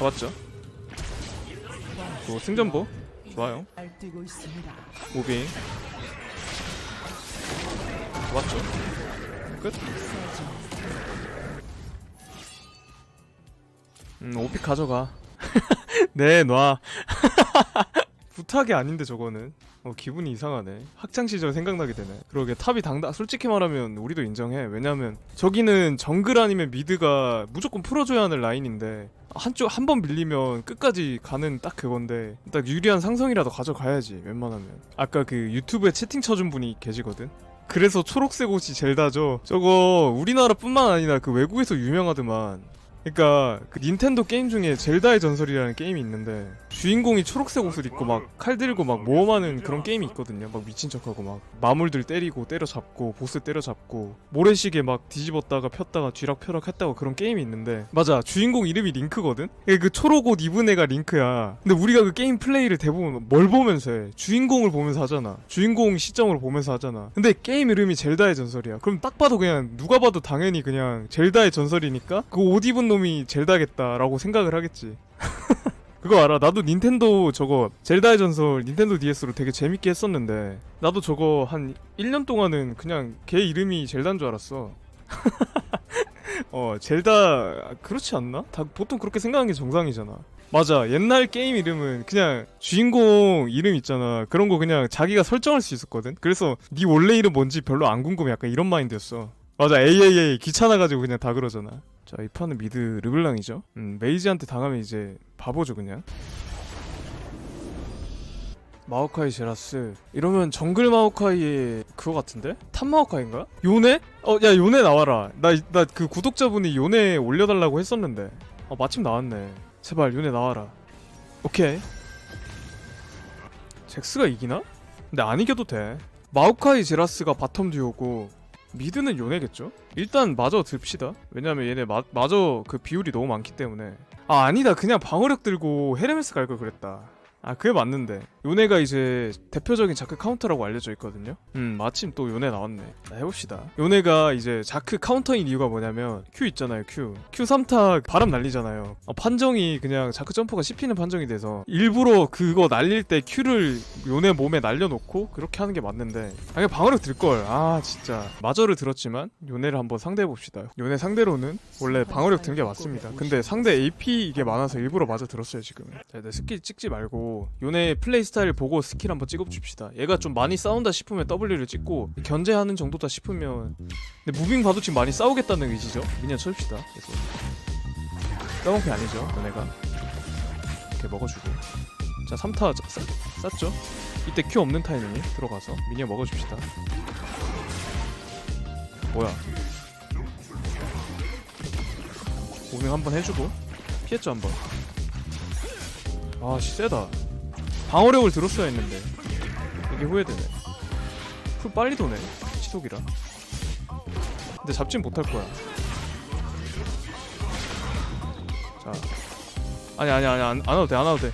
잡았죠 또 승전보 좋아요. 무빙 잡았죠 끝 음, 오픽 가져가. 네, 놔. 부탁이 아닌데 저거는. 어, 기분이 이상하네. 학창 시절 생각나게 되네. 그러게 탑이 당당 솔직히 말하면 우리도 인정해. 왜냐면 저기는 정글 아니면 미드가 무조건 풀어줘야 하는 라인인데 한쪽 한 번 밀리면 끝까지 가는 딱 그건데 딱 유리한 상성이라도 가져가야지. 웬만하면. 아까 그 유튜브에 채팅 쳐준 분이 계시거든. 그래서 초록색 옷이 젤다죠. 저거 우리나라뿐만 아니라 그 외국에서 유명하더만. 그러니까 그 닌텐도 게임 중에 젤다의 전설이라는 게임이 있는데 주인공이 초록색 옷을 입고 막 칼 들고 막 모험하는 그런 게임이 있거든요. 막 미친 척하고 막 마물들 때리고 때려잡고 보스 때려잡고 모래시계 막 뒤집었다가 폈다가 쥐락펴락 했다고 그런 게임이 있는데 맞아 주인공 이름이 링크거든. 그 초록 옷 입은 애가 링크야. 근데 우리가 그 게임 플레이를 대부분 뭘 보면서 해? 주인공을 보면서 하잖아. 주인공 시점으로 보면서 하잖아. 근데 게임 이름이 젤다의 전설이야. 그럼 딱 봐도 그냥 누가 봐도 당연히 그냥 젤다의 전설이니까 그 옷 입은 놈이 젤다겠다라고 생각을 하겠지. 그거 알아? 나도 닌텐도 저거 젤다의 전설 닌텐도 DS로 되게 재밌게 했었는데 나도 저거 한 1년 동안은 그냥 걔 이름이 젤다인 줄 알았어. 어 젤다 그렇지 않나? 다 보통 그렇게 생각하는 게 정상이잖아. 맞아 옛날 게임 이름은 그냥 주인공 이름 있잖아 그런 거 그냥 자기가 설정할 수 있었거든 그래서 네 원래 이름 뭔지 별로 안 궁금해 약간 이런 마인드였어 맞아 AAA 귀찮아가지고 그냥 다 그러잖아 자 이 판은 미드 르블랑이죠. 음 메이지한테 당하면 이제 바보죠 그냥. 마오카이 제라스. 이러면 정글 마오카이의 그거 같은데? 탑 마오카이인가? 요네? 어 야 요네 나와라. 나 나 그 구독자분이 요네 올려달라고 했었는데. 어 마침 나왔네. 제발 요네 나와라. 오케이. 잭스가 이기나? 근데 안 이겨도 돼. 마오카이 제라스가 바텀 듀오고 미드는 요네겠죠? 일단 마저 듭시다. 왜냐면 얘네 마, 마저 그 비율이 너무 많기 때문에. 아 아니다. 그냥 방어력 들고 헤르메스 갈 걸 그랬다. 아 그게 맞는데 요네가 이제 대표적인 자크 카운터라고 알려져 있거든요. 음 마침 또 요네 나왔네. 자, 해봅시다. 요네가 이제 자크 카운터인 이유가 뭐냐면 Q 있잖아요 Q. Q 3타 바람 날리잖아요. 어, 판정이 그냥 자크 점프가 씹히는 판정이 돼서 일부러 그거 날릴 때 Q를 요네 몸에 날려놓고 그렇게 하는 게 맞는데 아 그냥 방어력 들걸. 아 진짜. 마저를 들었지만 요네를 한번 상대해봅시다. 요네 상대로는 원래 방어력 든 게 맞습니다. 근데 상대 AP 이게 많아서 일부러 마저 들었어요 지금. 자, 내 스킬 찍지 말고 요네 플레이 스타일 보고 스킬 한번 찍어줍시다. 얘가 좀 많이 싸운다 싶으면 W를 찍고 견제하는 정도다 싶으면 근데 무빙 봐도 지금 많이 싸우겠다는 의지죠? 미니언 쳐줍시다 계속. 까먹기 아니죠 요네가. 이렇게 먹어주고. 자 3타 쌌, 쌌죠? 이때 Q 없는 타이밍에 들어가서 미니언 먹어줍시다. 뭐야? 무빙 한번 해주고. 피했죠 한번. 아씨 세다 방어력을 들었어야 했는데. 이게 후회되네. 풀 빨리 도네 치속이라. 근데 잡진 못할 거야. 자. 아니 아니 아니 안, 안 와도 돼안 와도 돼.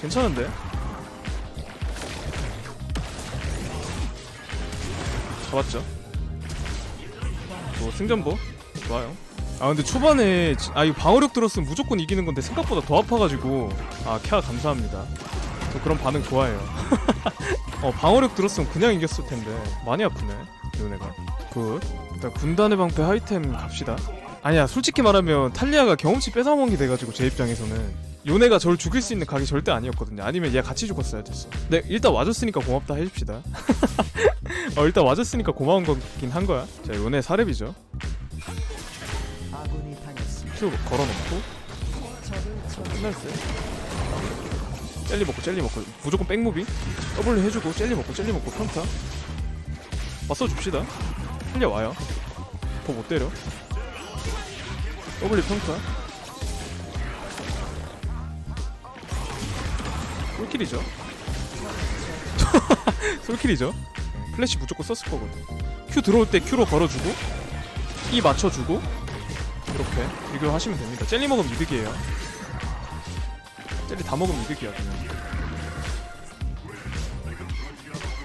괜찮은데? 잡았죠? 뭐 승전보? 좋아요 아 근데 초반에 지- 아 이거 방어력 들었으면 무조건 이기는 건데 생각보다 더 아파가지고. 아캬 감사합니다. 저 그런 반응 좋아해요. 어 방어력 들었으면 그냥 이겼을 텐데. 많이 아프네 요네가. 굿. 일단 군단의 방패 하이템 갑시다. 아니야 솔직히 말하면 탈리아가 경험치 뺏어먹은 게 돼가지고 제 입장에서는 요네가 저를 죽일 수 있는 각이 절대 아니었거든요. 아니면 얘 같이 죽었어야 됐어. 네 일단 와줬으니까 고맙다 해줍시다. 어 일단 와줬으니까 고마운 거긴 한 거야. 자 요네 사렙이죠 큐 걸어놓고 끝났어요. 젤리 먹고 젤리 먹고 무조건 백무비 W 해주고 젤리 먹고 jel리 먹고 평타 맞서 줍시다. 흘려 와요. 더 못 때려. W 평타. 솔킬이죠. 솔킬이죠. 플래시 무조건 썼을 거거든. Q 들어올 때 Q로 걸어주고 E 맞춰주고 이렇게 이거 하시면 됩니다. 젤리 먹으면 이득이에요. 젤리 다 먹으면 이득이야 그냥.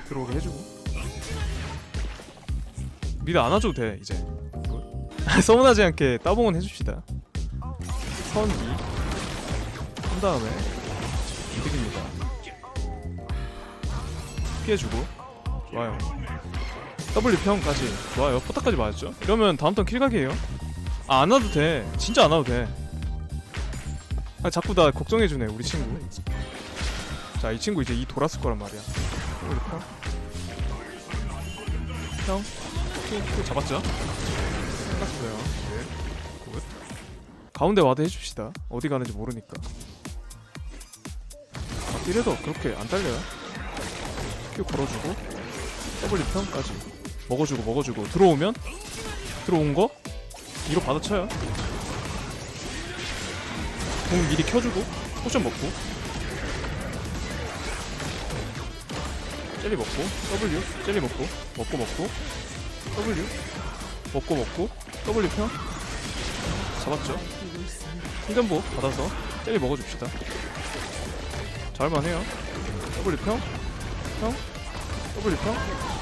들어오게 해주고. 미드 안 와줘도 돼 이제. 서운하지 않게 따봉은 해줍시다. 선 2. 한 다음에 이득입니다. 피해주고. 좋아요. W 평까지. 좋아요. 포탑까지 맞았죠? 이러면 다음 턴 킬각이에요 아 안 와도 돼. 진짜 안 와도 돼. 아, 자꾸 나 걱정해주네 우리 친구. 자 이 친구 이제 이 돌았을 거란 말이야. 평 킬, 킬 잡았죠? 끝났어요. 네. 굿. 가운데 와드 해줍시다. 어디 가는지 모르니까. 아, 이래도 그렇게 안 딸려요? Q 걸어주고 W 평까지. 먹어주고 먹어주고. 들어오면? 들어온 거 이로 받아쳐요. 공 미리 켜주고 포션 먹고. 젤리 먹고 W 젤리 먹고 먹고 먹고. W 먹고 먹고. W 평 잡았죠. 충전보 받아서 젤리 먹어줍시다. 잘만해요. W 평 평 W 평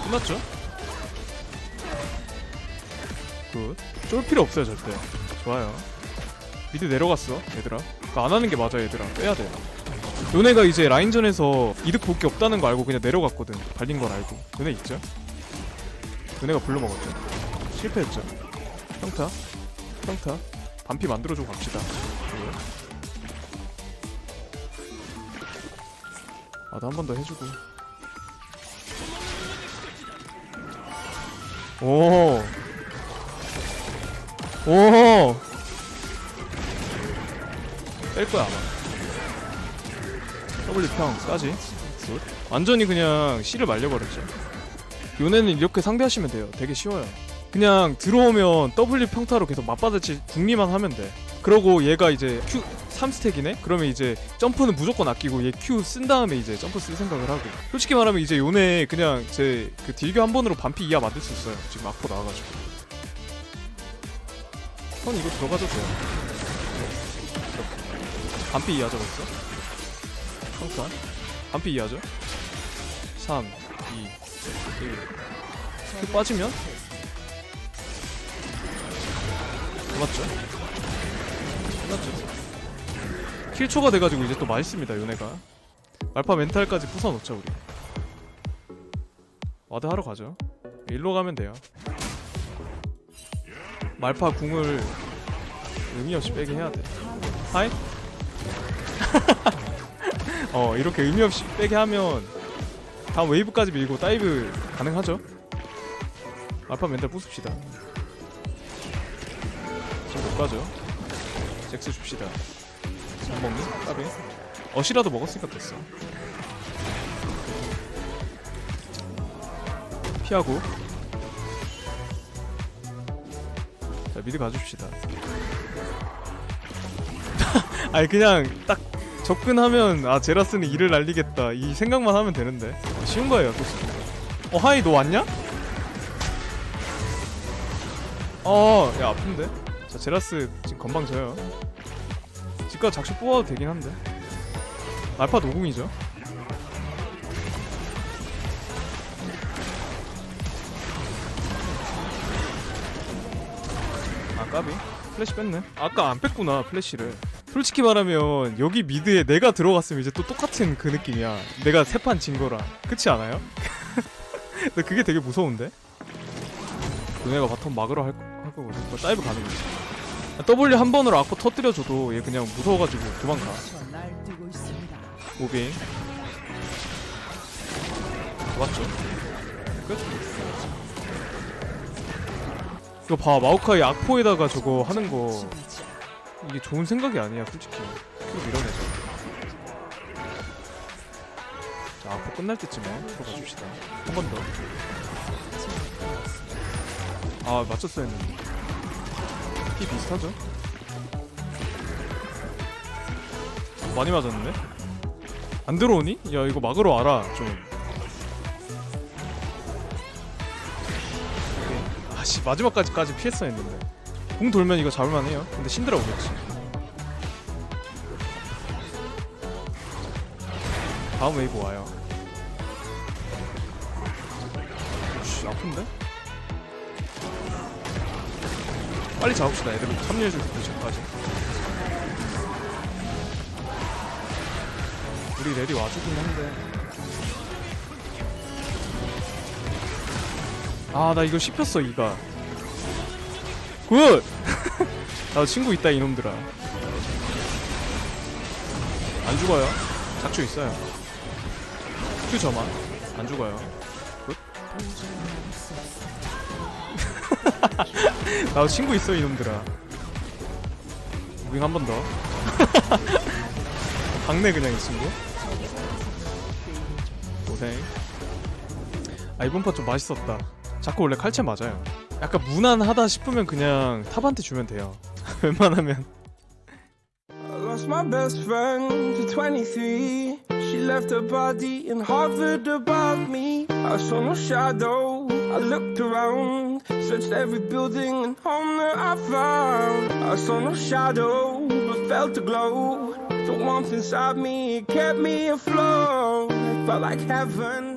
끝났죠 굿쫄 필요 없어요 절대. 좋아요. 미드 내려갔어 얘들아. 안 하는 게 맞아 얘들아. 빼야 돼. 요네가 이제 라인전에서 이득 볼 게 없다는 거 알고 그냥 내려갔거든. 발린 걸 알고. 요네 있죠? 요네가 불러 먹었죠. 실패했죠. 평타. 평타. 반피 만들어주고 갑시다. 아나 한 번 더 해주고. 오. 오. 뺄 거야 아마. W 평까지. 굿. 완전히 그냥 C를 말려버렸죠. 요네는 이렇게 상대하시면 돼요. 되게 쉬워요. 그냥 들어오면 W 평타로 계속 맞받아치 궁리만 하면 돼. 그러고 얘가 이제 Q 3스택이네? 그러면 이제 점프는 무조건 아끼고 얘 Q 쓴 다음에 이제 점프 쓸 생각을 하고 솔직히 말하면 이제 요네 그냥 제 그 딜교 한 번으로 반피 이하 만들 수 있어요 지금 앞으로 나와가지고 선 이거 들어가도 돼요. 이렇게 반피 이하죠 벌써? 평탄 반피 이하죠? 3 2 1 Q 빠지면? 맞죠? 끝났죠? 킬초가 돼가지고 이제 또 맛있습니다 요네가. 말파 멘탈까지 부숴놓자 우리. 와드 하러 가죠. 일로 가면 돼요 말파 궁을 의미 없이 빼게 해야 돼. 하이? 어 이렇게 의미 없이 빼게 하면 다음 웨이브까지 밀고 다이브 가능하죠? 말파 멘탈 부숩시다. 지금 못 가죠? 잭스 줍시다. 안 먹니? 까비. 어시라도 먹었으니까 됐어. 피하고 자 미드 가줍시다. 아니 그냥 딱 접근하면 아 제라스는 이를 날리겠다. 이 생각만 하면 되는데. 쉬운 거예요 솔직히 어 하이 너 왔냐? 어야 아픈데? 자 제라스 지금 건방 져요. 집가 작시 뽑아도 되긴 한데. 알파 노궁이죠 까비. 플래시 뺐네. 아까 안 뺐구나 플래시를. 솔직히 말하면 여기 미드에 내가 들어갔으면 이제 또 똑같은 그 느낌이야. 내가 세 판 진 거라. 그렇지 않아요? 근데 그게 되게 무서운데? 너네가 바텀 막으러 할, 거- 할 거거든. 뭐 다이브 거지 아, W 한 번으로 아코 터뜨려줘도 얘 그냥 무서워가지고 도망가. 무빙 맞죠? 끝? 이거 봐 마오카이 악포에다가 저거 하는 거. 이게 좋은 생각이 아니야 솔직히. 큐 밀어내자 자 악포 끝날 때쯤에 들어가 줍시다. 한 번더. 아 맞췄어야 했는데 피 비슷하죠? 많이 맞았는데? 안 들어오니? 야 이거 막으러 와라 좀 아씨 마지막까지까지 피했어야 했는데. 공 돌면 이거 잡을만해요. 근데 신드라 오겠지. 다음 웨이브 와요. 씨 아픈데? 빨리 잡읍시다 애들. 합류해줄 때까지 우리 레디 와주긴 한데 아 나 이거 씹혔어 이가. 굿! 나 친구 있다 이놈들아. 안 죽어요? 작초 있어요. 큐 저만. 안 죽어요. 굿. 나도 친구 있어 이놈들아. 무빙 한 번 더. 박네 그냥 이 친구. 고생. 아 이번 판좀 맛있었다 자꾸 원래 칼채 맞아요 약간 무난하다 싶으면 그냥 탑한테 주면 돼요 웬만하면 lost my best friend to 23. She left her body and hovered above me. I saw no shadow. I looked around, searched every building and home that I found. I saw no shadow, but felt a glow. The warmth inside me kept me afloat. Felt like heaven.